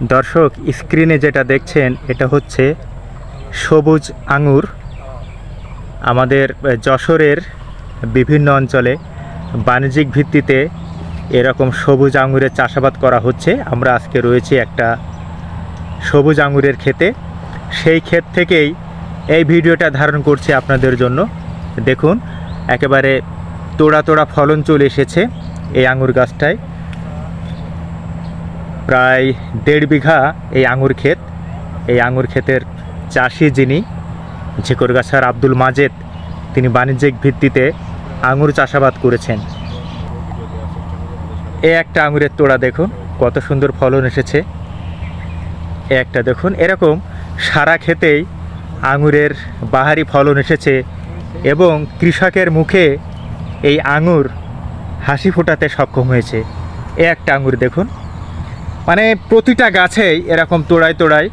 দর্শক স্ক্রিনে যেটা দেখছেন, এটা হচ্ছে সবুজ আঙুর আমাদের যশোরের বিভিন্ন অঞ্চলে বাণিজ্যিক ভিত্তিতে এরকম সবুজ আঙুরের চাষাবাদ করা হচ্ছে। আমরা আজকে রয়েছি একটা সবুজ আঙুরের ক্ষেতে। সেই ক্ষেত থেকেই এই ভিডিওটা ধারণ করছি আপনাদের জন্য। দেখুন, একেবারে তোড়া তোড়া ফলন চলে এসেছে এই আঙুর গাছটায়। প্রায় দেড় বিঘা এই আঙুর ক্ষেত। এই আঙুর ক্ষেতের চাষি যিনি ঝিকরগাছার আব্দুল মাজেদ, তিনি বাণিজ্যিক ভিত্তিতে আঙুর চাষাবাদ করেছেন। এ একটা আঙুরের তোড়া দেখুন, কত সুন্দর ফলন এসেছে। এ একটা দেখুন, এরকম সারা ক্ষেতেই আঙুরের বাহারি ফলন এসেছে এবং কৃষকের মুখে এই আঙুর হাসি ফোটাতে সক্ষম হয়েছে। এ একটা আঙুর দেখুন মানে প্রতিটা গাছেই এরকম তোড়ায় তোড়ায়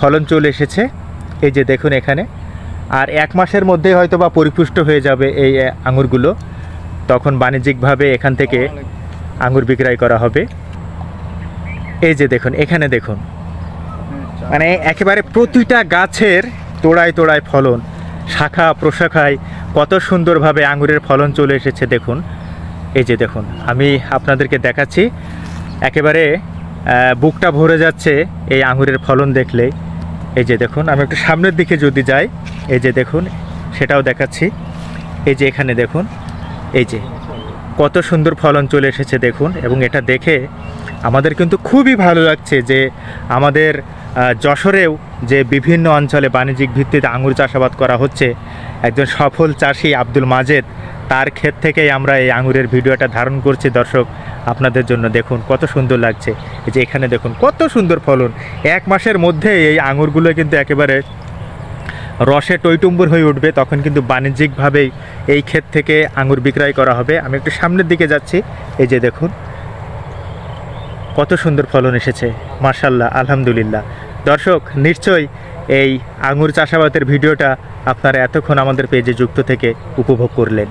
ফলন চলে এসেছে। এই যে দেখুন এখানে। আর এক মাসের মধ্যে হয়তো বা পরিপুষ্ট হয়ে যাবে এই আঙুরগুলো। তখন বাণিজ্যিকভাবে এখান থেকে আঙুর বিক্রয় করা হবে। এই যে দেখুন এখানে দেখুন। মানে একেবারে প্রতিটা গাছের তোড়ায় তোড়ায় ফলন শাখা প্রশাখায় কত সুন্দরভাবে আঙুরের ফলন চলে এসেছে দেখুন। এই যে দেখুন আমি আপনাদেরকে দেখাচ্ছি। একেবারে বুকটা ভরে যাচ্ছে এই আঙুরের ফলন দেখলে। এই যে দেখুন, আমি একটু সামনের দিকে যদি যাই, এই যে দেখুন, সেটাও দেখাচ্ছি। এই যে এখানে দেখুন, এই যে কত সুন্দর ফলন চলে এসেছে দেখুন, এবং এটা দেখে আমাদের কিন্তু খুবই ভালো লাগছে যে আমাদের যশোরেও যে বিভিন্ন অঞ্চলে বাণিজ্যিক ভিত্তিতে আঙুর চাষাবাদ করা হচ্ছে। একজন সফল চাষি আব্দুল মাজেদ, তার ক্ষেত থেকেই আমরা এই আঙুরের ভিডিওটা ধারণ করছি। দর্শক, আপনাদের জন্য দেখুন কত সুন্দর লাগছে। এই যে এখানে দেখুন কত সুন্দর ফলন। এক মাসের মধ্যে এই আঙুরগুলো কিন্তু একেবারে রসে টইটুম্বুর হয়ে উঠবে। তখন কিন্তু বাণিজ্যিকভাবেই এই ক্ষেত থেকে আঙুর বিক্রয় করা হবে। আমি একটু সামনের দিকে যাচ্ছি। এই যে দেখুন, কত সুন্দর ফলন এসেছে। মার্শাল্লাহ আলহামদুলিল্লাহ। দর্শক নিশ্চয়ই এই আঙুর চাষাবাদের ভিডিওটা আপনারা এতক্ষণ আমাদের পেজে যুক্ত থেকে উপভোগ করলেন।